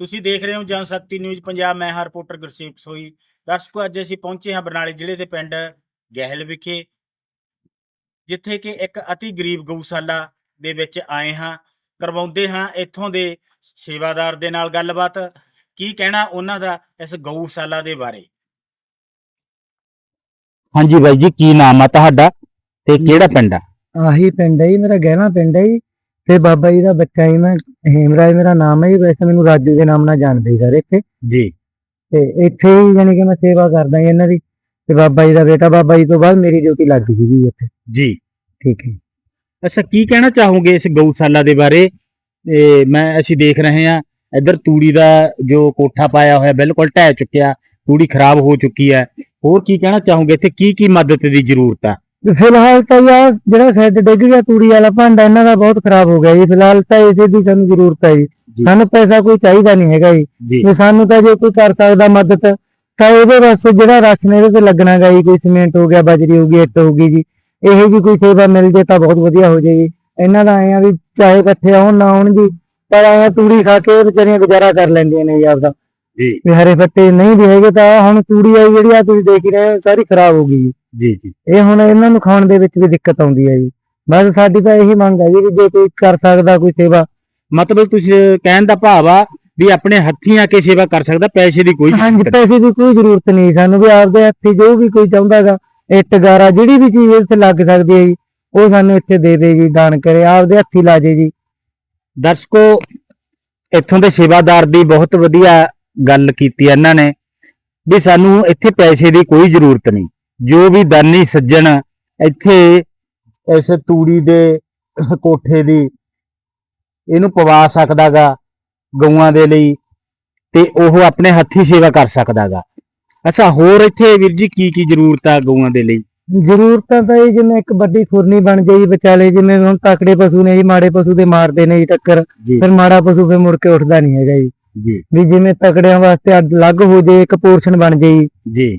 ਤੁਸੀਂ ਦੇਖ ਰਹੇ ਹੋ ਜਨਸ਼ਕਤੀ ਨਿਊਜ਼ ਪੰਜਾਬ ਮੈਂ ਹਾਂ ਰਿਪੋਰਟਰ ਗੁਰਸੇਵ ਸੋਈ ਦਰਸ਼ਕੋ ਅੱਜ ਅਸੀਂ ਪਹੁੰਚੇ ਹਾਂ ਬਰਨਾਲੇ ਜ਼ਿਲ੍ਹੇ ਦੇ ਪਿੰਡ ਗਹਿਲ ਵਿਖੇ ਜਿੱਥੇ ਕਿ ਇੱਕ ਅਤੀ ਗਰੀਬ ਗਊਸ਼ਾਲਾ ਦੇ ਵਿੱਚ ਆਏ ਹਾਂ। ਕਰਵਾਉਂਦੇ ਹਾਂ ਇੱਥੋਂ ਦੇ ਸੇਵਾਦਾਰ ਦੇ ਨਾਲ ਗੱਲਬਾਤ। ਕੀ ਕਹਿਣਾ ਉਹਨਾਂ ਦਾ ਇਸ ਗਊਸ਼ਾਲਾ ਦੇ ਬਾਰੇ? ਹਾਂਜੀ ਬਾਈ ਜੀ ਕੀ ਨਾਮ ਆ ਤੁਹਾਡਾ ਤੇ ਕਿਹੜਾ ਪਿੰਡ ਆ? ਆਹੀ ਪਿੰਡ ਹੈ ਜੀ ਮੇਰਾ ਗਹਿਣਾ ਪਿੰਡ ਹੈ ਜੀ। ਤੇ ਬਾਬਾ ਜੀ ਦਾ ਬੱਚਾ ਹੀ ਮੈਂ ਹੇਮਰਾਜ ਮੇਰਾ ਨਾਮ ਹੈ ਜੀ ਵੈਸੇ ਮੈਨੂੰ ਰਾਜੂ ਦੇ ਨਾਮ ਨਾਲ ਜਾਣਦੇ ਹੀ ਸਾਰੇ ਇੱਥੇ। ਜੀ। ਤੇ ਇੱਥੇ ਹੀ ਯਾਨੀ ਕਿ ਮੈਂ ਸੇਵਾ ਕਰਦਾ ਜੀ ਇਹਨਾਂ ਦੀ। ਤੇ ਬਾਬਾ ਜੀ ਦਾ ਬੇਟਾ ਬਾਬਾ ਜੀ ਤੋਂ ਬਾਅਦ ਮੇਰੀ ਡਿਊਟੀ ਲੱਗ ਗਈ ਜੀ ਇੱਥੇ। ਜੀ। ਠੀਕ ਹੈ ਅੱਛਾ ਕੀ ਕਹਿਣਾ ਚਾਹੋਗੇ ਇਸ ਗਊਸ਼ਾਲਾ ਦੇ ਬਾਰੇ? ਤੇ ਮੈਂ ਅਸੀਂ ਦੇਖ ਰਹੇ ਹਾਂ ਇੱਧਰ ਤੂੜੀ ਦਾ ਜੋ ਕੋਠਾ ਪਾਇਆ ਹੋਇਆ ਬਿਲਕੁਲ ਢਹਿ ਚੁੱਕਿਆ ਤੂੜੀ ਖਰਾਬ ਹੋ ਚੁੱਕੀ ਹੈ। ਹੋਰ ਕੀ ਕਹਿਣਾ ਚਾਹੋਗੇ? ਇੱਥੇ ਕੀ ਕੀ ਮਦਦ ਦੀ ਜ਼ਰੂਰਤ ਤੇ ਫਿਲਹਾਲ ਤਾਂ ਯਾਰ ਜਿਹੜਾ ਸ਼ੈੱਡ ਡਿੱਗ ਗਿਆ ਤੂੜੀ ਵਾਲਾ ਭਾਂਡਾ ਇਹਨਾਂ ਦਾ ਬਹੁਤ ਖਰਾਬ ਹੋ ਗਿਆ ਜੀ। ਫਿਲਹਾਲ ਤਾਂ ਇਸੇ ਦੀ ਸਾਨੂੰ ਜ਼ਰੂਰਤ ਹੈ ਜੀ। ਜੀ। ਸਾਨੂੰ ਪੈਸਾ ਕੋਈ ਚਾਹੀਦਾ ਨਹੀਂ ਹੈਗਾ ਜੀ। ਜੀ। ਜੇ ਸਾਨੂੰ ਤਾਂ ਜੇ ਕੋਈ ਕਰ ਸਕਦਾ ਮਦਦ ਤਾਂ ਇਹਦੇ ਵਾਸਤੇ ਜਿਹੜਾ ਰਾਸ਼ਨ ਇਹਦੇ ਤੇ ਲੱਗਣਾ ਗਾ ਜੀ। ਕੋਈ ਸੀਮੈਂਟ ਹੋ ਗਿਆ ਬਜਰੀ ਹੋ ਗਈ ਇੱਟ ਹੋ ਗਈ ਜੀ। ਇਹੋ ਜੀ ਕੋਈ ਸੇਵਾ ਮਿਲ ਜੇ ਤਾਂ ਬਹੁਤ ਵਧੀਆ ਹੋ ਜਾਏਗੀ ਇਹਨਾਂ ਦਾ ਆਏ ਆ ਵੀ ਚਾਹੇ ਇਕੱਠੇ ਆਉਣ ਨਾ ਆਉਣ ਜੀ ਪਰ ਆਇਆ ਤੂੜੀ ਖਾ ਕੇ ਵਿਚਾਰੀਆਂ ਗੁਜ਼ਾਰਾ ਕਰ ਲੈਂਦੀਆਂ ਨੇ ਜੀ ਆਪਦਾ। ਜੀ। ਵੀ ਹਰੇ ਪੱਤੇ ਨਹੀਂ ਵੀ ਹੈਗੇ ਤਾਂ ਹੁਣ ਤੂੜੀ ਆਈ ਜਿਹੜੀ ਆ ਤੁਸੀਂ ਦੇਖ ਹੀ ਰਹੇ ਹੋ ਸਾਰੀ ਖਰਾਬ ਹੋ ਗਈ ਜੀ। ਜੀ ਜੀ। ਇਹ ਹੁਣ ਇਹਨਾਂ ਨੂੰ ਖਾਣ ਦੇ ਵਿੱਚ ਵੀ ਦਿੱਕਤ ਆਉਂਦੀ ਹੈ ਜੀ। ਬਸ ਸਾਡੀ ਤਾਂ ਇਹੀ ਮੰਗ ਹੈ ਜੀ ਵੀ ਜੇ ਕੋਈ ਕਰ ਸਕਦਾ ਕੋਈ ਸੇਵਾ ਮਤਲਬ ਤੁਸੀਂ ਕਹਿਣ ਦਾ ਭਾਵ ਆ ਵੀ ਆਪਣੇ ਹੱਥੀਂ ਆ ਕੇ ਸੇਵਾ ਕਰ ਸਕਦਾ ਪੈਸੇ ਦੀ ਕੋਈ ਹਾਂਜੀ। ਪੈਸੇ ਦੀ ਕੋਈ ਜ਼ਰੂਰਤ ਨਹੀਂ ਸਾਨੂੰ ਵੀ ਆਪਦੇ ਹੱਥੀ ਜੋ ਵੀ ਕੋਈ ਚਾਹੁੰਦਾਗਾ ਇੱਟ ਗਾਰਾ ਜਿਹੜੀ ਵੀ ਚੀਜ਼ ਇੱਥੇ ਲੱਗ ਸਕਦੀ ਹੈ ਜੀ ਉਹ ਸਾਨੂੰ ਇੱਥੇ ਦੇ ਦੇ ਜੀ ਦਾਨ ਕਰੇ ਆਪਦੇ ਹੱਥੀ ਲਾ ਜੇ ਜੀ। ਦਰਸ਼ਕੋ ਇੱਥੋਂ ਦੇ ਸੇਵਾਦਾਰ ਦੀ ਬਹੁਤ ਵਧੀਆ ਗੱਲ ਕੀਤੀ ਇਹਨਾਂ ਨੇ ਵੀ ਸਾਨੂੰ ਇੱਥੇ ਪੈਸੇ ਦੀ ਕੋਈ ਜ਼ਰੂਰਤ ਨਹੀਂ। ਜੋ ਵੀ ਦਾਨੀ ਸੱਜਣ ਇੱਥੇ ਇਸ ਤੂੜੀ ਦੇ ਕੋਠੇ ਦੀ ਇਹਨੂੰ ਪਵਾ ਸਕਦਾਗਾ ਗਊਆਂ ਦੇ ਲਈ ਤੇ ਉਹ ਆਪਣੇ ਹੱਥੀ ਸੇਵਾ ਕਰ ਸਕਦਾਗਾ। ਅੱਛਾ ਹੋਰ ਇੱਥੇ ਵੀਰ ਜੀ ਕੀ ਕੀ ਜ਼ਰੂਰਤ ਆ ਗਊਆਂ ਦੇ ਲਈ? ਜ਼ਰੂਰਤਾਂ ਤਾਂ ਇਹ ਜਿਵੇਂ ਇੱਕ ਵੱਡੀ ਖੁਰਨੀ ਬਣ ਜਾਈ ਵਿਚਾਲੇ ਜਿਵੇਂ ਹੁਣ ਤਕੜੇ ਪਸ਼ੂ ਨੇ ਜੀ ਮਾੜੇ ਪਸ਼ੂ ਦੇ ਮਾਰਦੇ ਨੇ ਜੀ ਟੱਕਰ ਫਿਰ ਮਾੜਾ ਪਸ਼ੂ ਫਿਰ ਮੁੜ ਕੇ ਉੱਠਦਾ ਨਹੀਂ ਹੈਗਾ ਜੀ। ਜੀ। ਵੀ ਜਿਵੇਂ ਤਕੜਿਆਂ ਵਾਸਤੇ ਅਲੱਗ ਹੋ ਜੇ ਇੱਕ ਪੋਰਸ਼ਨ ਬਣ ਜਾਈ ਜੀ।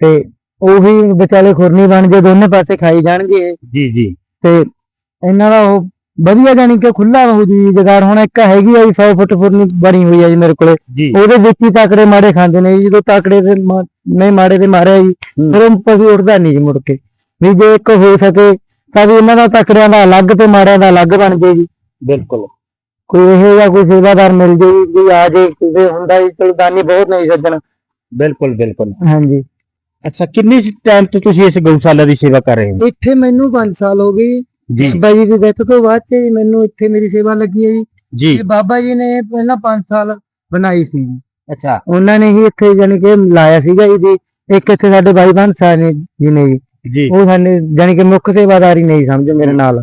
ਤੇ ਉਹੀ ਵਿਚਾਲੇ ਖੁਰਨੀ ਬਣ ਜੇ ਦੋਨੇ ਪਾਸੇ ਖਾਈ ਜਾਣਗੇ ਜੀ ਜੀ। ਤੇ ਇਹਨਾਂ ਦਾ ਉਹ ਵਧੀਆ ਜਾਨੀ ਕਿ ਖੁੱਲਾ ਹੋ ਜੀ ਜਗਾੜ ਹੁਣ ਇੱਕ ਹੈਗੀ ਆ ਜੀ 100 ਫੁੱਟ ਫੁਰਨੀ ਬਣੀ ਹੋਈ ਆ ਜੀ ਮੇਰੇ ਕੋਲੇ। ਜੀ। ਉਹਦੇ ਵਿੱਚ ਹੀ ਤਾਕੜੇ ਮਾੜੇ ਖਾਂਦੇ ਨੇ ਜੀ ਜਦੋਂ ਤਾਕੜੇ ਦੇ ਨਹੀਂ ਮਾੜੇ ਦੇ ਮਾਰਿਆ ਜੀ। ਫਿਰ ਉਹ ਪਸ਼ੂ ਉੱਠਦਾ ਨਹੀਂ ਜੀ ਮੁੜ ਕੇ। ਵੀ ਜੇ ਇੱਕ ਹੋ ਸਕੇ ਤਾਂ ਵੀ ਇਹਨਾਂ ਦਾ ਤਾਕੜਿਆਂ ਦਾ ਅਲੱਗ ਤੇ ਮਾੜਿਆਂ ਦਾ ਅਲੱਗ ਬਣ ਜੇ ਜੀ। ਬਿਲਕੁਲ। ਕੋਈ ਇਹੋ ਜਿਹਾ ਕੋਈ ਸੇਵਾਦਾਰ ਮਿਲ ਜੇ ਜੀ ਆ ਜੇ ਕਿਸੇ ਹੁੰਦਾ ਜੀ ਚਲੋ ਦਾਨੀ ਬਹੁਤ ਨਹੀਂ ਸੱਜਣ। ਬਿਲਕੁਲ ਬਿਲਕੁਲ। ਹਾਂਜੀ। ਅੱਛਾ ਕਿੰਨੇ ਟਾਈਮ ਤੋਂ ਤੁਸੀਂ ਇਸ ਗਊਸ਼ਾਲਾ ਦੀ ਸੇਵਾ ਕਰ ਰਹੇ ਹੋ? ਇੱਥੇ ਮੈਨੂੰ 5 ਸਾਲ ਹੋ ਗਏ। ਜੀ। ਬਾਬਾ ਜੀ ਦੀ ਡੈਥ ਤੋਂ ਬਾਅਦ ਤੇ ਮੈਨੂੰ ਇੱਥੇ ਮੇਰੀ ਸੇਵਾ ਲੱਗੀ ਹੈ ਜੀ। ਜੀ। ਤੇ ਬਾਬਾ ਜੀ ਨੇ ਪਹਿਲਾਂ 5 ਸਾਲ ਬਣਾਈ ਸੀ ਜੀ। ਅੱਛਾ। ਉਹਨਾਂ ਨੇ ਹੀ ਇੱਥੇ ਜਾਨੀ ਕਿ ਲਾਇਆ ਸੀਗਾ ਜੀ ਦੀ ਇੱਕ ਇੱਥੇ ਸਾਡੇ ਭਾਈ ਬਣ ਨੇ ਜੀ ਨੇ ਜੀ। ਉਹ ਸਾਡੇ ਜਾਨੀ ਕਿ ਮੁੱਖ ਸੇਵਾਦਾਰੀ ਨਹੀਂ ਸਮਝ ਮੇਰੇ ਨਾਲ।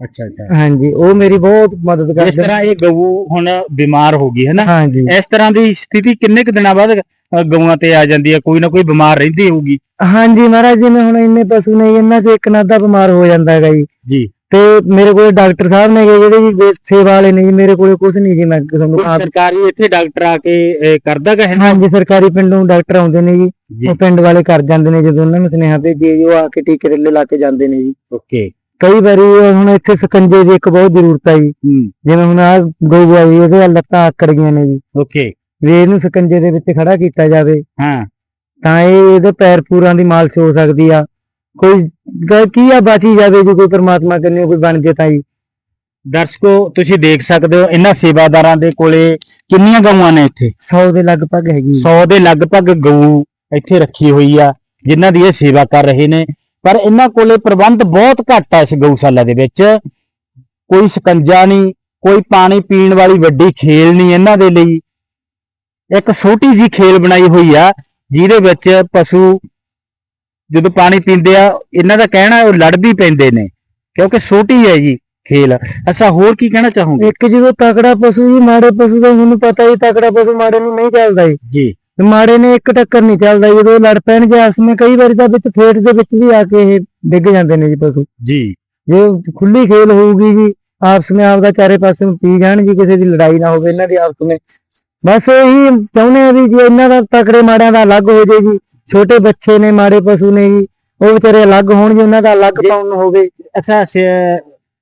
ਅੱਛਾ ਅੱਛਾ। ਹਾਂਜੀ ਉਹ ਮੇਰੀ ਬਹੁਤ ਮਦਦ ਇਸ ਕਰਦੇ ਤਰ੍ਹਾਂ ਇਹ ਗਊ ਹੁਣ ਬਿਮਾਰ ਹੋ ਗਈ ਹੈ ਨਾ? ਇਸ ਤਰ੍ਹਾਂ ਦੀ ਸਥਿਤੀ ਕਿੰਨੇ ਕੁ ਦਿਨਾਂ ਬਾਅਦ ਗਊਆਂ ਤੇ ਆ ਜਾਂਦੀ ਹੈ ਕੋਈ ਨਾ ਕੋਈ ਬਿਮਾਰ ਰਹਿੰਦੀ ਹੋਊਗੀ। ਹਾਂਜੀ ਮਹਾਰਾਜ ਜਿਵੇਂ ਹੁਣ ਇੰਨੇ ਪਸ਼ੂ ਨੇ ਜੀ, ਇਹਨਾਂ ਚ ਇੱਕ ਨਾਦਾ ਬਿਮਾਰ ਹੋ ਜਾਂਦਾ ਹੈਗਾ ਜੀ। ਜੀ। ਤੇ ਮੇਰੇ ਕੋਲ ਡਾਕਟਰ ਸਾਹਿਬ ਨੇ ਗੇ ਜਿਹੜੇ ਜੀ ਵੇ- ਸੇਵਾ ਵਾਲੇ ਨੇ ਜੀ ਮੇਰੇ ਕੋਲੇ ਕੁਝ ਨਹੀਂ ਜੀ ਮੈਂ ਤੁਹਾਨੂੰ ਕੋਈ ਆਪ ਸਰਕਾਰੀ ਇੱਥੇ ਡਾਕਟਰ ਆ ਕੇ ਕਰਦਾ ਗਾ ਹੈ? ਹਾਂਜੀ ਸਰਕਾਰੀ ਪਿੰਡੋਂ ਡਾਕਟਰ ਆਉਂਦੇ ਨੇ ਜੀ। ਜੀ। ਉਹ ਪਿੰਡ ਵਾਲੇ ਕਰ ਜਾਂਦੇ ਨੇ ਜਦੋਂ ਉਹਨਾਂ ਨੂੰ ਸੁਨੇਹਾ ਭੇਜੀਏ ਜੀ ਉਹ ਆ ਕੇ ਟੀਕੇ ਰੱਲੇ ਲਾ ਕੇ ਜਾਂਦੇ ਨੇ ਜੀ। ਓਕੇ। ਕਈ ਵਾਰੀ ਹੁਣ ਇੱਥੇ ਸਕੰਜੇ ਦੀ ਇੱਕ ਬਹੁਤ ਜ਼ਰੂਰਤ ਹੈ ਜੀ। ਹੂੰ। ਜਿਵੇਂ ਹੁਣ ਆ ਗਊ ਆਈ ਇਹਦੇ ਵੱਲ ਲੱਤਾਂ ਆਕੜ ਗਈਆਂ ਨੇ ਜੀ। ਓਕੇ। ਵੀ ਇਹਨੂੰ ਸਕੰਜੇ ਦੇ ਵਿੱਚ ਖੜਾ ਕੀਤਾ ਜਾਵੇ। ਹਾਂ। ਤਾਂ ਇਹ ਇਹਦੇ ਪੈਰ ਪੂਰਾਂ ਦੀ ਮਾਲਸ਼ ਹੋ ਸਕਦੀ ਆ। ਕੋਈ ਕੀ ਆ ਬਾਚੀ ਜਾਵੇ ਜੇ ਕੋਈ ਪ੍ਰਮਾਤਮਾ ਕੰਨਿਓ ਕੋਈ ਬਣ ਜੇ ਤਾਂ ਜੀ ਦਰਸ਼ਕੋ ਤੁਸੀਂ ਦੇਖ ਸਕਦੇ ਹੋ ਇਹਨਾਂ ਸੇਵਾਦਾਰਾਂ ਦੇ ਕੋਲੇ ਕਿੰਨੀਆਂ ਗਊਆਂ ਨੇ ਇੱਥੇ? 100 ਦੇ ਲਗਭਗ ਹੈਗੀ 100 ਦੇ ਲਗਭਗ ਗਊ ਇੱਥੇ ਰੱਖੀ ਹੋਈ ਆ ਜਿਨ੍ਹਾਂ ਦੀ ਇਹ ਸੇਵਾ ਕਰ ਰਹੇ ਨੇ। ਪਰ ਇਹਨਾਂ ਕੋਲੇ ਪ੍ਰਬੰਧ ਬਹੁਤ ਘੱਟ ਆ ਇਸ ਗਊਸ਼ਾਲਾ ਦੇ ਵਿੱਚ। ਕੋਈ ਸਕੰਜਾ ਨਹੀਂ ਕੋਈ ਪਾਣੀ ਪੀਣ ਵਾਲੀ ਵੱਡੀ ਖੇਲ ਨਹੀਂ ਇਹਨਾਂ ਦੇ ਲਈ। ਇੱਕ ਛੋਟੀ ਜੀ ਖੇਲ ਬਣਾਈ ਹੋਈ ਆ ਜਿਹਦੇ ਵਿੱਚ ਪਸ਼ੂ ਜਦੋਂ ਪਾਣੀ ਪੀਂਦੇ ਆ ਇਹਨਾਂ ਦਾ ਕਹਿਣਾ ਉਹ ਲੜ ਵੀ ਪੈਂਦੇ ਨੇ ਕਿਉਂਕਿ ਛੋਟੀ ਹੈ ਜੀ ਖੇਲ। ਅੱਛਾ ਹੋਰ ਕੀ ਕਹਿਣਾ ਚਾਹੋਗੇ? ਇੱਕ ਜਦੋਂ ਤਕੜਾ ਪਸ਼ੂ ਜੀ ਮਾੜੇ ਪਸ਼ੂ ਦਾ ਤੁਹਾਨੂੰ ਪਤਾ ਹੀ ਤਕੜਾ ਪਸ਼ੂ ਮਾੜੇ ਨੂੰ ਨਹੀਂ ਚੱਲਦਾ ਜੀ। ਮਾੜੇ ਨੇ ਇੱਕ ਟੱਕਰ ਨਹੀਂ ਚੱਲਦਾ ਜਦੋਂ ਲੜ ਪੈਣਗੇ ਆਪਸ ਵਿੱਚ ਕਈ ਵਾਰੀ ਤਾਂ ਵਿੱਚ ਫੇਟ ਦੇ ਵਿੱਚ ਵੀ ਆ ਕੇ ਇਹ ਡਿੱਗ ਜਾਂਦੇ ਨੇ ਜੀ ਪਸ਼ੂ। ਜੀ। ਜੇ ਖੁੱਲੀ ਖੇਲ ਹੋਊਗੀ ਜੀ ਆਪਸ ਵਿੱਚ ਆਪਦਾ ਚਾਰੇ ਪਾਸੇ ਨੂੰ ਪੀ ਜਾਣ ਜੀ ਕਿਸੇ ਦੀ ਲੜਾਈ ਨਾ ਹੋਵੇ ਇਹਨਾਂ ਦੀ ਆਪਸ ਵਿੱਚ ਬਸ ਇਹੀ ਚਾਹੁੰਦੇ ਆ ਵੀ ਜੇ ਇਹਨਾਂ ਦਾ ਤਕੜੇ ਮਾੜਿਆਂ ਦਾ ਅਲੱਗ ਹੋ ਜੇ ਜੀ ਛੋਟੇ ਬੱਚੇ ਨੇ ਮਾੜੇ ਪਸ਼ੂ ਨੇ ਜੀ ਉਹ ਵਿਚਾਰੇ ਅਲੱਗ ਹੋਣ ਜੀ ਉਹਨਾਂ ਦਾ ਅਲੱਗ ਪਾਉਣ ਹੋਵੇ। ਅੱਛਾ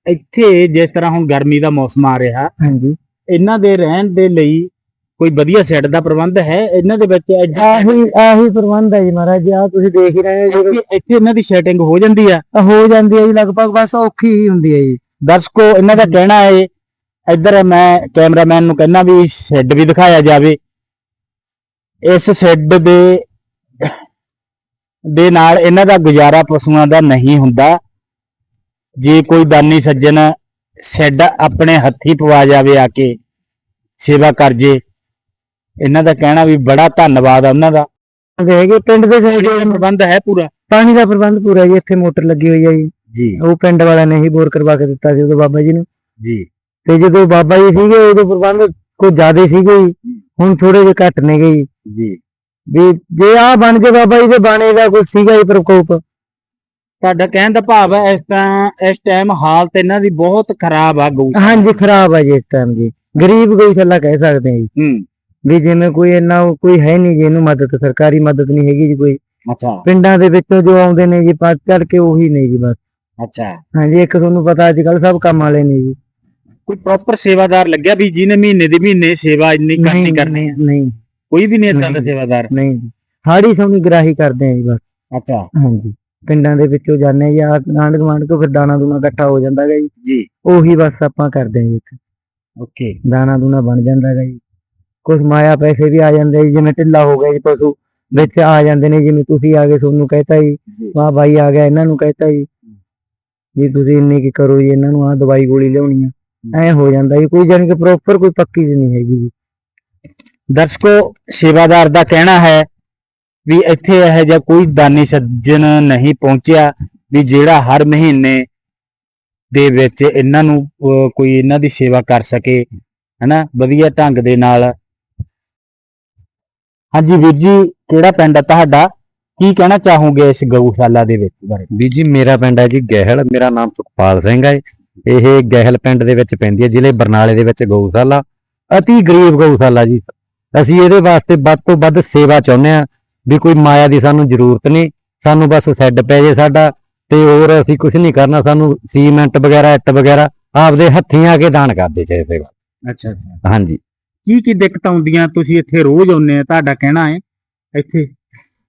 ਇੱਥੇ ਜਿਸ ਤਰ੍ਹਾਂ ਹੁਣ ਗਰਮੀ ਦਾ ਮੌਸਮ ਆ ਰਿਹਾ ਹਾਂਜੀ। ਇਹਨਾਂ ਦੇ ਰਹਿਣ ਦੇ ਲਈ ਕੋਈ ਵਧੀਆ ਸੈੱਟ ਦਾ ਪ੍ਰਬੰਧ ਹੈ? ਇਹਨਾਂ ਦੇ ਵਿੱਚ ਆਹੀ ਆਹੀ ਪ੍ਰਬੰਧ ਹੈ ਜੀ ਮਹਾਰਾਜ ਆ ਤੁਸੀਂ ਦੇਖ ਹੀ ਰਹੇ ਹੋ ਇੱਥੇ ਇਹਨਾਂ ਦੀ ਸੈਟਿੰਗ ਹੋ ਜਾਂਦੀ ਆ? ਹੋ ਜਾਂਦੀ ਹੈ ਜੀ ਲਗਭਗ ਬਸ ਔਖੀ ਹੀ ਹੁੰਦੀ ਹੈ ਜੀ। ਦਰਸ਼ਕੋ ਇਹਨਾਂ ਦਾ ਕਹਿਣਾ ਹੈ ਇੱਧਰ ਮੈਂ ਕੈਮਰਾਮੈਨ ਨੂੰ ਕਹਿੰਦਾ ਵੀ ਸ਼ੈੱਡ ਵੀ ਦਿਖਾਇਆ ਜਾਵੇ। ਇਸ ਸ਼ੈੱਡ ਦੇ ਦੇ ਨਾਲ ਇਹਨਾਂ ਦਾ ਗੁਜ਼ਾਰਾ ਪਸ਼ੂਆਂ ਦਾ ਨਹੀਂ ਹੁੰਦਾ। ਜੇ ਕੋਈ ਦਾਨੀ ਸੱਜਣ ਸ਼ੈੱਡ ਆਪਣੇ ਹੱਥੀ ਪਵਾ ਜਾਵੇ ਆ ਕੇ ਸੇਵਾ ਕਰ ਜੇ ਇਹਨਾਂ ਦਾ ਕਹਿਣਾ ਵੀ ਬੜਾ ਧੰਨਵਾਦ ਆ ਉਹਨਾਂ ਦਾ। ਹੈਗੇ ਪਿੰਡ ਦੇ ਪ੍ਰਬੰਧ ਹੈ ਪੂਰਾ? ਪਾਣੀ ਦਾ ਪ੍ਰਬੰਧ ਪੂਰਾ ਜੀ ਇੱਥੇ ਮੋਟਰ ਲੱਗੀ ਹੋਈ ਹੈ ਜੀ। ਜੀ। ਉਹ ਪਿੰਡ ਵਾਲਿਆਂ ਨੇ ਹੀ ਬੋਰ ਕਰਵਾ ਕੇ ਦਿੱਤਾ ਸੀ ਉਦੋਂ ਬਾਬਾ ਜੀ ਨੂੰ। ਜੀ। ਤੇ ਜਦੋਂ ਬਾਬਾ ਜੀ ਸੀਗੇ ਉਦੋਂ ਪ੍ਰਬੰਧ ਕੋਈ ਜ਼ਿਆਦਾ ਸੀਗੇ ਜੀ। ਹੁਣ ਥੋੜੇ ਜਿਹੇ ਘੱਟ ਨੇ ਗਏ ਜੀ। ਵੀ ਜੇ ਆ ਬਣ ਕੇ ਬਾਬਾ ਜੀ ਦੇ ਬਾਣੇ ਦਾ ਕੋਈ ਸੀਗਾ ਜੀ ਪ੍ਰਕੋਪ। ਤੁਹਾਡਾ ਕਹਿਣ ਦਾ ਭਾਵ ਹੈ ਇਸ ਤਾਂ ਇਸ ਟਾਈਮ ਹਾਲਤ ਇਹਨਾਂ ਦੀ ਬਹੁਤ ਖਰਾਬ ਆ ਗਊ ਹਾਂਜੀ ਖਰਾਬ ਹੈ ਜੀ ਇਸ ਟਾਈਮ ਜੀ। ਗਰੀਬ ਗਊਸ਼ਾਲਾ ਕਹਿ ਸਕਦੇ ਹਾਂ ਜੀ। ਹੂੰ। ਵੀ ਜਿਵੇਂ ਕੋਈ ਇੰਨਾ ਕੋਈ ਹੈ ਨਹੀਂ ਜੀ ਇਹਨੂੰ ਮਦਦ ਸਰਕਾਰੀ ਮਦਦ ਨਹੀਂ ਹੈਗੀ ਜੀ ਕੋਈ। ਅੱਛਾ। ਪਿੰਡਾਂ ਦੇ ਵਿੱਚੋਂ ਜੋ ਆਉਂਦੇ ਨੇ ਜੀ ਪੱਜ ਚੜ ਕੇ ਉਹੀ ਨੇ ਜੀ ਬਸ। ਅੱਛਾ। ਹਾਂਜੀ ਇੱਕ ਤੁਹਾਨੂੰ ਪਤਾ ਅੱਜ ਕੱਲ ਸਭ ਕੰਮ ਵਾਲੇ ਨੇ ਜੀ। ਕੋਈ ਪ੍ਰੋਪਰ ਸੇਵਾਦਾਰ ਲੱਗਿਆ ਵੀ ਜਿਹਨੇ ਮਹੀਨੇ ਦੇ ਮਹੀਨੇ ਸੇਵਾ ਇੰਨੀ ਕਰਨੀ ਕਰਨੀ ਹੈ ਨਹੀਂ। ਕੋਈ ਵੀ ਨਹੀਂ ਇਦਾਂ ਦਾ। ਸੇਵਾਦਾਰ? ਨਹੀਂ। ਜੀ ਹਾੜੀ ਸੋਣੀ ਗ੍ਰਾਹੀ ਕਰਦੇ ਆ ਜੀ ਬਸ। ਅੱਛਾ। ਹਾਂਜੀ। ਪਿੰਡਾਂ ਦੇ ਵਿੱਚੋਂ ਜਾਂਦੇ ਆ ਜੀ ਆਂਢ ਗੁਆਂਢ ਤੋਂ ਫਿਰ ਦਾਣਾ ਦੂਣਾ ਇਕੱਠਾ ਹੋ ਜਾਂਦਾ ਹੈਗਾ ਜੀ। ਜੀ। ਉਹੀ ਬਸ ਆਪਾਂ ਕਰਦੇ ਆ ਜੀ ਇੱਥੇ। ਓਕੇ। ਦਾਣਾ ਦੂਣਾ ਬਣ ਜਾਂਦਾ ਹੈਗਾ ਜੀ। ਕੁਝ ਮਾਇਆ ਪੈਸੇ ਵੀ ਆ ਜਾਂਦੇ ਜੀ ਜਿਵੇਂ ਢਿੱਲਾ ਹੋ ਗਿਆ ਜੀ ਪਸ਼ੂ ਵਿੱਚ ਆ ਜਾਂਦੇ ਨੇ ਜਿਵੇਂ ਤੁਸੀਂ ਆ ਗਏ ਤੁਹਾਨੂੰ ਕਹਿਤਾ ਜੀ। ਵਾਹ ਬਾਈ ਆ ਗਿਆ ਇਹਨਾਂ ਨੂੰ ਕਹਿਤਾ ਜੀ। ਵੀ ਤੁਸੀਂ ਇੰਨੀ ਕੀ ਕਰੋ ਜੀ ਇਹਨਾਂ ਨੂੰ ਆ ਦਵਾਈ ਗੋਲੀ ਲਿਆਉਣੀ ਆ। ਐ ਹੋ ਜਾਂਦਾ ਜੀ, ਕੋਈ ਜਾਨੀ ਕਿ ਪ੍ਰੋਪਰ ਕੋਈ ਪੱਕੀ ਨਹੀਂ ਹੈਗੀ ਜੀ। ਦਰਸ਼ਕੋ, ਸੇਵਾਦਾਰ ਦਾ ਕਹਿਣਾ ਹੈ ਵੀ ਇੱਥੇ ਇਹ ਜਿਹਾ ਕੋਈ ਦਾਨੀ ਸੱਜਣ ਨਹੀਂ ਪਹੁੰਚਿਆ ਵੀ ਜਿਹੜਾ ਹਰ ਮਹੀਨੇ ਦੇ ਵਿੱਚ ਇਹਨਾਂ ਨੂੰ ਕੋਈ ਇਹਨਾਂ ਦੀ ਸੇਵਾ ਕਰ ਸਕੇ, ਹਨਾ? ਵਧੀਆ ਢੰਗ ਦੇ ਨਾਲ। ਹਾਂਜੀ ਵੀਰ ਜੀ, ਕਿਹੜਾ ਪਿੰਡ ਹੈ ਤੁਹਾਡਾ? ਕੀ ਕਹਿਣਾ ਚਾਹੋਗੇ ਇਸ ਗਊਸ਼ਾਲਾ ਦੇ ਵਿੱਚ ਬਾਰੇ? ਵੀਰ ਜੀ, ਮੇਰਾ ਪਿੰਡ ਹੈ ਜੀ ਗਹਿਲ, ਮੇਰਾ ਨਾਮ ਸੁਖਪਾਲ ਸਿੰਘ ਹੈ। ਇਹ ਗਹਿਲ ਪਿੰਡ ਦੇ ਵਿੱਚ ਪੈਂਦੀ ਹੈ ਜ਼ਿਲ੍ਹੇ ਬਰਨਾਲੇ ਦੇ ਵਿੱਚ ਗਊਸ਼ਾਲਾ। ਅਤੀ ਗਰੀਬ ਗਊਸ਼ਾਲਾ ਜੀ। ਅਸੀਂ ਇਹਦੇ ਵਾਸਤੇ ਵੱਧ ਤੋਂ ਵੱਧ ਸੇਵਾ ਚਾਹੁੰਦੇ ਆ ਵੀ ਕੋਈ ਮਾਇਆ ਦੀ ਸਾਨੂੰ ਜ਼ਰੂਰਤ ਨਹੀਂ। ਸਾਨੂੰ ਬਸ ਸੈੱਡ ਪੈ ਜੇ ਸਾਡਾ ਤੇ ਹੋਰ ਅਸੀਂ ਕੁਝ ਨਹੀਂ ਕਰਨਾ। ਸਾਨੂੰ ਸੀਮੈਂਟ ਵਗੈਰਾ ਇੱਟ ਵਗੈਰਾ ਆਪਦੇ ਹੱਥੀਂ ਆ ਕੇ ਦਾਨ ਕਰਦੇ ਚਾਹੀਦੇ ਅੱਛਾ ਅੱਛਾ। ਹਾਂਜੀ। ਕੀ ਕੀ ਦਿੱਕਤਾਂ ਆਉਂਦੀਆਂ ਤੁਸੀਂ ਇੱਥੇ ਰੋਜ਼ ਆਉਂਦੇ ਆ ਤੁਹਾਡਾ ਕਹਿਣਾ ਹੈ। ਇੱਥੇ?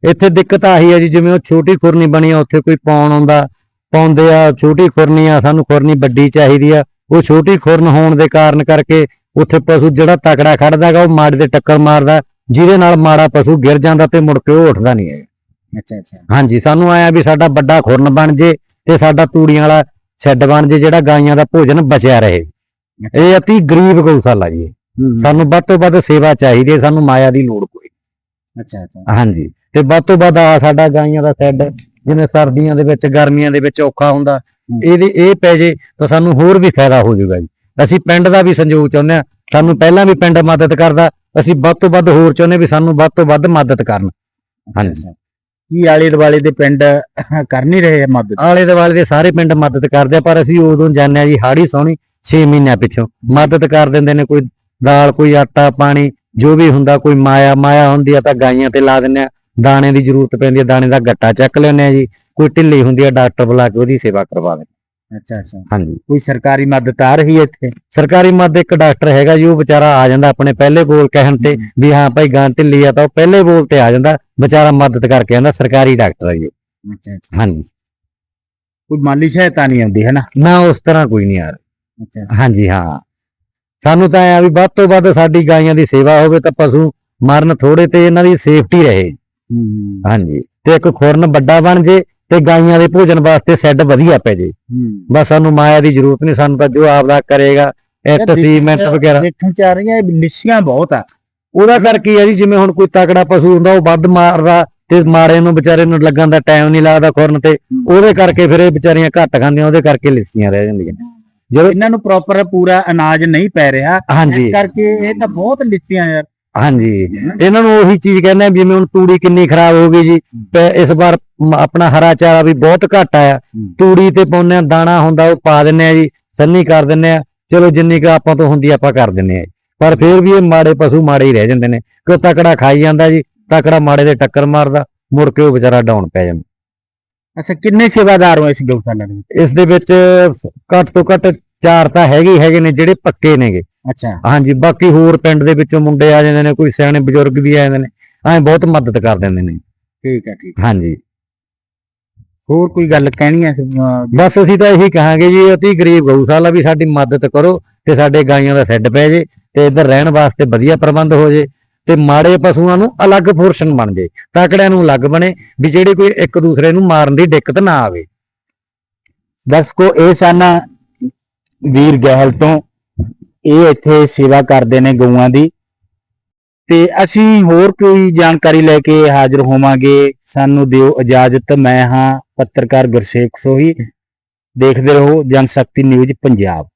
ਇੱਥੇ ਦਿੱਕਤ ਆਹੀ ਹੈ ਜੀ ਜਿਵੇਂ ਉਹ ਛੋਟੀ ਖੁਰਨੀ ਬਣੀ ਆ ਉੱਥੇ ਕੋਈ ਪਾਉਣ ਆਉਂਦਾ ਪਾਉਂਦੇ ਆ ਛੋਟੀ ਖੁਰਨੀ ਆ ਸਾਨੂੰ ਖੁਰਨੀ ਵੱਡੀ ਚਾਹੀਦੀ ਆ। ਉਹ ਛੋਟੀ ਖੁਰਨ ਹੋਣ ਦੇ ਕਾਰਨ ਕਰਕੇ ਉੱਥੇ ਪਸ਼ੂ ਜਿਹੜਾ ਤਕੜਾ ਖੜਦਾ ਹੈਗਾ ਉਹ ਮਾੜੇ ਦੇ ਟੱਕਰ ਮਾਰਦਾ ਜਿਹਦੇ ਨਾਲ ਮਾੜਾ ਪਸ਼ੂ ਗਿਰ ਜਾਂਦਾ ਤੇ ਮੁੜ ਕੇ ਉਹ ਉੱਠਦਾ ਨਹੀਂ ਹੈ ਅੱਛਾ ਅੱਛਾ। ਹਾਂਜੀ ਸਾਨੂੰ ਆਇਆ ਵੀ ਸਾਡਾ ਵੱਡਾ ਖੁਰਨ ਬਣ ਜੇ ਤੇ ਸਾਡਾ ਤੂੜੀਆਂ ਵਾਲਾ ਸ਼ੈੱਡ ਬਣ ਜੇ ਜਿਹੜਾ ਗਾਈਆਂ ਦਾ ਭੋਜਨ ਬਚਿਆ ਰਹੇ। ਇਹ ਅਤੀ ਗਰੀਬ ਗਊਸ਼ਾਲਾ ਜੀ। ਸਾਨੂੰ ਵੱਧ ਤੋਂ ਵੱਧ ਸੇਵਾ ਚਾਹੀਦੀ ਹੈ ਸਾਨੂੰ ਮਾਇਆ ਦੀ ਲੋੜ ਕੋਈ। ਅੱਛਾ ਅੱਛਾ। ਹਾਂਜੀ ਤੇ ਵੱਧ ਤੋਂ ਵੱਧ ਆ ਸਾਡਾ ਗਾਈਆਂ ਦਾ ਸੈੱਡ। ਜਿਵੇਂ ਸਰਦੀਆਂ ਦੇ ਵਿੱਚ ਗਰਮੀਆਂ ਦੇ ਵਿੱਚ ਔਖਾ ਹੁੰਦਾ ਇਹਦੇ ਇਹ ਪੈ ਜੇ ਤਾਂ ਸਾਨੂੰ ਹੋਰ ਵੀ ਫਾਇਦਾ ਹੋ ਜਾਊਗਾ ਜੀ। ਅਸੀਂ ਪਿੰਡ ਦਾ ਵੀ ਸੰਯੋਗ ਚਾਹੁੰਦੇ ਆ ਸਾਨੂੰ ਪਹਿਲਾਂ ਵੀ ਪਿੰਡ ਮਦਦ ਕਰਦਾ ਅਸੀਂ ਵੱਧ ਤੋਂ ਵੱਧ ਹੋਰ ਚਾਹੁੰਦੇ ਵੀ ਸਾਨੂੰ ਵੱਧ ਤੋਂ ਵੱਧ ਮਦਦ ਕਰਨ। ਹਾਂਜੀ। ਕੀ ਆਲੇ ਦੁਆਲੇ ਦੇ ਪਿੰਡ ਕਰ ਨਹੀਂ ਰਹੇ ਮਦਦ? ਆਲੇ ਦੁਆਲੇ ਦੇ ਸਾਰੇ ਪਿੰਡ ਮਦਦ ਕਰਦੇ ਆ ਪਰ ਅਸੀਂ ਉਦੋਂ ਜਾਂਦੇ ਆ ਜੀ ਹਾੜੀ ਸੌਣੀ 6 ਮਹੀਨਿਆਂ ਪਿੱਛੋਂ। ਮਦਦ ਕਰ ਦਿੰਦੇ ਨੇ ਕੋਈ ਦਾਲ ਕੋਈ ਆਟਾ ਪਾਣੀ ਜੋ ਵੀ ਹੁੰਦਾ ਕੋਈ ਮਾਇਆ ਮਾਇਆ ਹੁੰਦੀ ਆ ਤਾਂ ਗਾਈਆਂ ਤੇ ਲਾ ਦਿੰਦੇ ਆ। ਦਾਣੇ ਦੀ ਜ਼ਰੂਰਤ ਪੈਂਦੀ ਆ ਦਾਣੇ ਦਾ ਗੱਟਾ ਚੱਕ ਲੈਂਦੇ ਆ ਜੀ। ਕੋਈ ਢਿੱਲੀ ਹੁੰਦੀ ਆ ਡਾਕਟਰ ਬੁਲਾ ਕੇ ਉਹਦੀ ਸੇਵਾ ਕਰਵਾ ਦਿੰਦੇ ਅੱਛਾ ਅੱਛਾ। ਹਾਂਜੀ। ਕੋਈ ਸਰਕਾਰੀ ਮਦਦ ਆ ਰਹੀ ਹੈ ਇੱਥੇ? ਸਰਕਾਰੀ ਮਦਦ ਇੱਕ ਡਾਕਟਰ ਹੈਗਾ ਜੀ ਉਹ ਵਿਚਾਰਾ ਆ ਜਾਂਦਾ ਆਪਣੇ ਪਹਿਲੇ ਬੋਲ ਕਹਿਣ ਤੇ ਵੀ ਹਾਂ ਭਾਈ ਗਾਂ ਢਿੱਲੀ ਆ ਤਾਂ ਉਹ ਪਹਿਲੇ ਬੋਲ ਤੇ ਆ ਜਾਂਦਾ ਵਿਚਾਰਾ ਮਦਦ ਕਰਕੇ ਆਂਦਾ ਸਰਕਾਰੀ ਡਾਕਟਰ ਹੈ ਜੀ। ਅੱਛਾ ਅੱਛਾ। ਹਾਂਜੀ। ਕੋਈ ਮਾਲੀ ਸਹਾਇਤਾ ਨਹੀਂ ਆਉਂਦੀ ਹੈ ਨਾ ਨਾ ਉਸ ਤਰ੍ਹਾਂ ਕੋਈ ਨਹੀਂ ਆ ਰਿਹਾ। ਅੱਛਾ। ਹਾਂਜੀ ਹਾਂ। ਸਾਨੂੰ ਤਾਂ ਆ ਵੀ ਵੱਧ ਤੋਂ ਵੱਧ ਸਾਡੀ ਗਾਈਆਂ ਦੀ ਸੇਵਾ ਹੋਵੇ ਤਾਂ ਪਸ਼ੂ ਮਰਨ ਥੋੜੇ ਤੇ ਇਹਨਾਂ ਦੀ ਸੇਫਟੀ ਰਹੇ। ਹੂੰ ਹਾਂਜੀ। ਤੇ ਇੱਕ ਖੁਰਨ ਵੱਡਾ ਬਣ ਜੇ ਤੇ ਗਾਈਆਂ ਦੇ ਭੋਜਨ ਵਾਸਤੇ ਸੈੱਡ ਵਧੀਆ ਪੈ ਜੇ। ਬਸ ਸਾਨੂੰ ਮਾਇਆ ਦੀ ਜ਼ਰੂਰਤ ਨਹੀਂ ਸਾਨੂੰ ਤਾਂ ਜੋ ਆਪਦਾ ਕਰੇਗਾ ਯਾਰ ਸੀਮੈਂਟ ਵਗੈਰਾ। ਦੇਖਣ ਚ ਆ ਰਹੀਆਂ ਇਹ ਲਿੱਸੀਆਂ ਬਹੁਤ ਆ। ਉਹਦਾ ਕਰਕੇ ਆ ਜੀ ਜਿਵੇਂ ਹੁਣ ਕੋਈ ਤਕੜਾ ਪਸ਼ੂ ਹੁੰਦਾ ਉਹ ਵੱਧ ਮਾਰਦਾ ਤੇ ਮਾੜੇ ਨੂੰ ਵਿਚਾਰੇ ਨੂੰ ਲੱਗਣ ਦਾ ਟਾਈਮ ਨਹੀਂ ਲੱਗਦਾ ਖੁਰਨ ਤੇ। ਉਹਦੇ ਕਰਕੇ ਫਿਰ ਇਹ ਵਿਚਾਰੀਆਂ ਘੱਟ ਖਾਂਦੀਆਂ ਉਹਦੇ ਕਰਕੇ ਲਿੱਸੀਆਂ ਰਹਿ ਜਾਂਦੀਆਂ। ਜਦੋਂ ਇਹਨਾਂ ਨੂੰ ਪ੍ਰੋਪਰ ਪੂਰਾ ਅਨਾਜ ਨਹੀਂ ਪੈ ਰਿਹਾ ਇਸ ਕਰਕੇ ਇਹ ਤਾਂ ਬਹੁਤ ਲਿੱਸੀਆਂ ਯਾਰ। ਹਾਂਜੀ। ਇਹਨਾਂ ਨੂੰ ਉਹੀ ਚੀਜ਼ ਕਹਿੰਦੇ ਆ ਜਿਵੇਂ ਹੁਣ ਤੂੜੀ ਕਿੰਨੀ ਖਰਾਬ ਹੋ ਗਈ ਜੀ ਤੇ ਇਸ ਵਾਰ ਮ- ਆਪਣਾ ਹਰਾ ਚਾਰਾ ਵੀ ਬਹੁਤ ਘੱਟ ਆਇਆ। ਤੂੜੀ ਤੇ ਪਾਉਂਦੇ ਆ ਦਾਣਾ ਹੁੰਦਾ ਉਹ ਪਾ ਦਿੰਨੇ ਆ ਜੀ ਸੰਨੀ ਕਰ ਦਿੰਨੇ ਆ। ਚਲੋ ਜਿੰਨੀ ਕੁ ਆਪਾਂ ਤੋਂ ਹੁੰਦੀ ਆਪਾਂ ਕਰ ਦਿੰਨੇ ਆ ਜੀ। ਪਰ ਫਿਰ ਵੀ ਇਹ ਮਾੜੇ ਪਸ਼ੂ ਮਾੜੇ ਹੀ ਰਹਿ ਜਾਂਦੇ ਨੇ। ਕਿਉਂ ਤਕੜਾ ਖਾਈ ਜਾਂਦਾ ਜੀ ਤਕੜਾ ਮਾੜੇ ਦੇ ਟੱਕਰ ਮਾਰਦਾ ਮੁੜ ਕੇ ਉਹ ਵਿਚਾਰਾ ਡਾਊਨ ਪੈ ਜਾਂਦਾ। ਅੱਛਾ ਕਿੰਨੇ ਸੇਵਾਦਾਰ ਹੋ ਇਸ ਗਊਸ਼ਾਲਾ ਦੇ ਵਿੱਚ? ਇਸ ਦੇ ਵਿੱਚ ਘੱਟ ਤੋਂ ਘੱਟ ਚਾਰ ਤਾਂ ਹੈਗੇ ਹੀ ਹੈਗੇ ਨੇ ਜਿਹੜੇ ਪੱਕੇ ਨੇਗੇ। ਅੱਛਾ। ਹਾਂਜੀ ਬਾਕੀ ਹੋਰ ਪਿੰਡ ਦੇ ਵਿੱਚੋਂ ਮੁੰਡੇ ਆ ਜਾਂਦੇ ਨੇ ਕੋਈ ਸਿਆਣੇ ਬਜ਼ੁਰਗ ਵੀ ਆ ਜਾਂਦੇ ਨੇ ਐਂ ਬਹੁਤ ਮਦਦ ਕਰ ਦਿੰਦੇ ਨੇ। ਠੀਕ ਹੈ ਠੀਕ ਹਾਂਜੀ। ਹੋਰ ਕੋਈ ਗੱਲ ਕਹਿਣੀ ਹੈ ਬਸ ਅਸੀਂ ਤਾਂ ਇਹੀ ਕਹਾਂਗੇ ਜੀ ਅਤੀ ਗਰੀਬ ਗਊਸ਼ਾਲਾ ਵੀ ਸਾਡੀ ਮਦਦ ਕਰੋ ਤੇ ਸਾਡੇ ਗਾਈਆਂ ਦਾ ਸੈੱਡ ਪੈ ਜੇ ਤੇ ਇੱਧਰ ਰਹਿਣ ਵਾਸਤੇ ਵਧੀਆ ਪ੍ਰਬੰਧ ਹੋ ਜੇ ਤੇ ਮਾੜੇ ਪਸ਼ੂਆਂ ਨੂੰ ਅਲੱਗ ਪੋਰਸ਼ਨ ਬਣ ਜੇ ਤਕੜਿਆਂ ਨੂੰ ਅਲੱਗ ਬਣੇ ਵੀ ਜਿਹੜੇ ਕੋਈ ਇੱਕ ਦੂਸਰੇ ਨੂੰ ਮਾਰਨ ਦੀ ਦਿੱਕਤ ਨਾ ਆਵੇ। ਦਰਸ਼ਕੋ ਇਹ ਸਨ ਵੀਰ ਗਹਿਲ ਤੋਂ ਇਹ ਇੱਥੇ ਸੇਵਾ ਕਰਦੇ ਨੇ ਗਊਆਂ ਦੀ। ਤੇ ਅਸੀਂ ਹੋਰ ਕੋਈ ਜਾਣਕਾਰੀ ਲੈ ਕੇ ਹਾਜ਼ਰ ਹੋਵਾਂਗੇ, ਸਾਨੂੰ ਦਿਓ ਇਜਾਜ਼ਤ। ਮੈਂ ਹਾਂ ਪੱਤਰਕਾਰ ਗੁਰਸੇਖ ਸੋਹੀ। ਦੇਖਦੇ ਰਹੋ ਜਨ ਸ਼ਕਤੀ ਨਿਊਜ਼ ਪੰਜਾਬ।